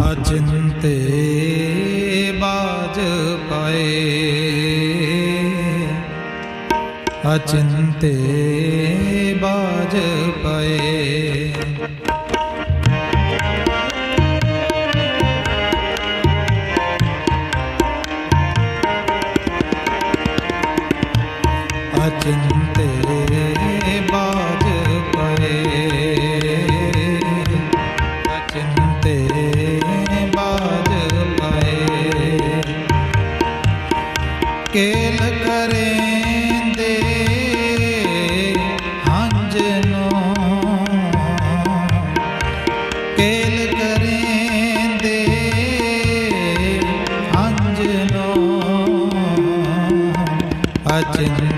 ਅਚਿੰਤੇ ਬਾਜ ਪਾਏ। ਅਚਿੰਤੇ ਬਾਜ ਪਾਏ। ਅਚਿੰਤੇ ਬਾ चिन्ह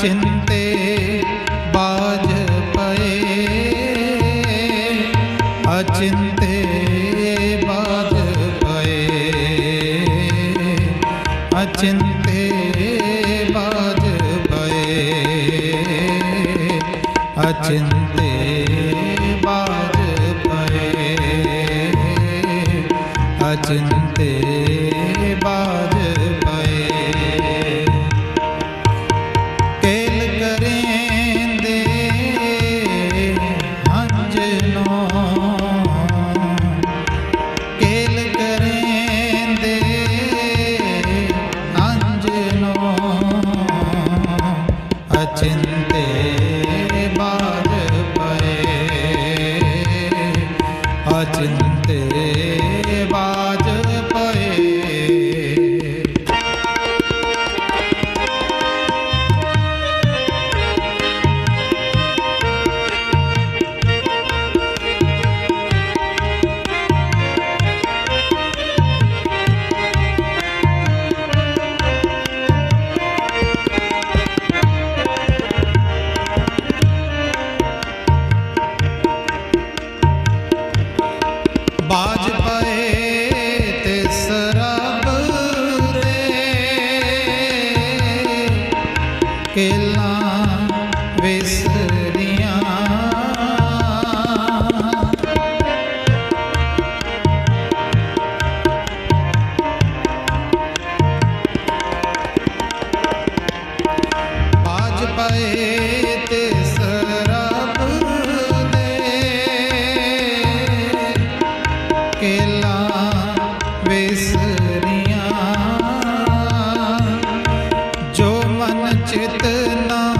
ਚਿੰਤੇ ਬਾਜ ਪਏ। ਅਚਿੰਤੇ ਬਾਜ ਪਏ। ਅਚਿੰਤੇ चिन्ते good enough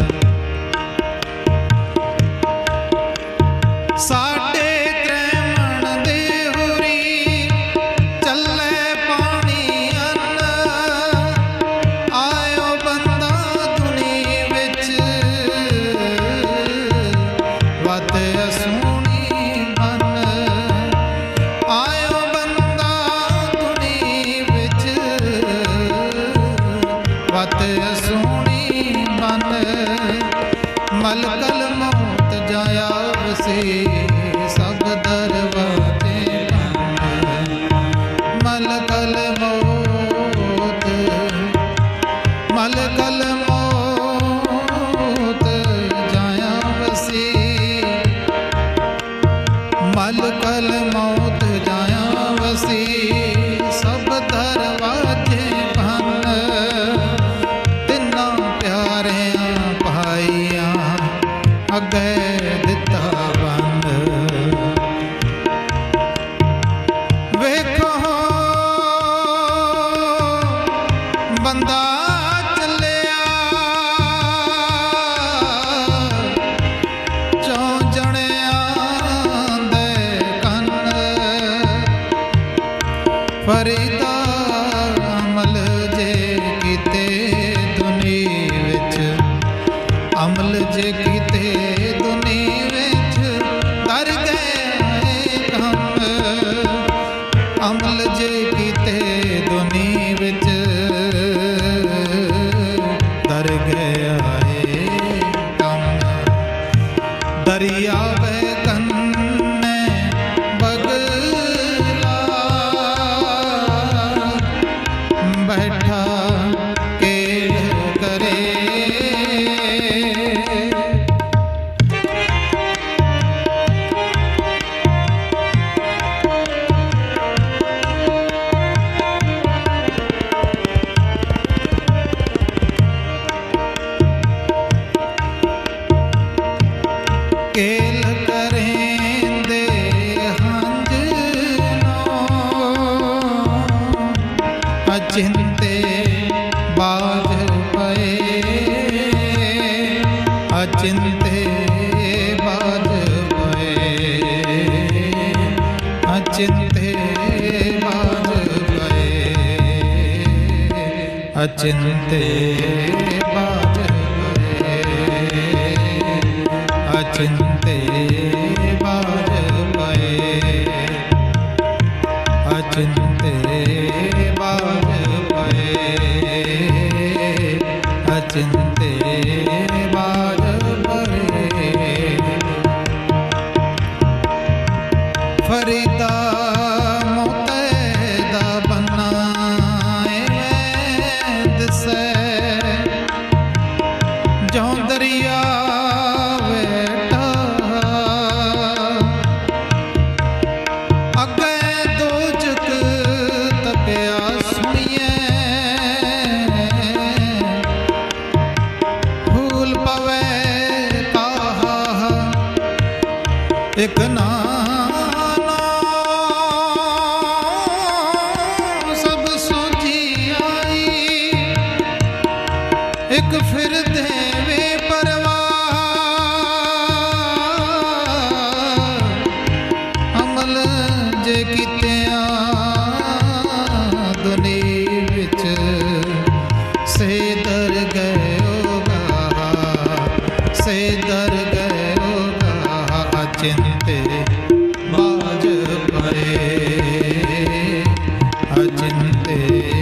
मुझे ਕੇਲ ਕਰੇਂਦੇ ਹੰਜ ਨੋ। ਅਚਿੰਤੇ ਬਾਜ ਪਏ। ਅਚਿੰਤੇ ਬਾਜ ਪਏ। ਅਚਿੰਤੇ ਚਿੰਤੇ ਬਾਜ ਪਏ। ਅਚਿੰਤੇ ਬਾਜ ਅਚਿੰਤੇ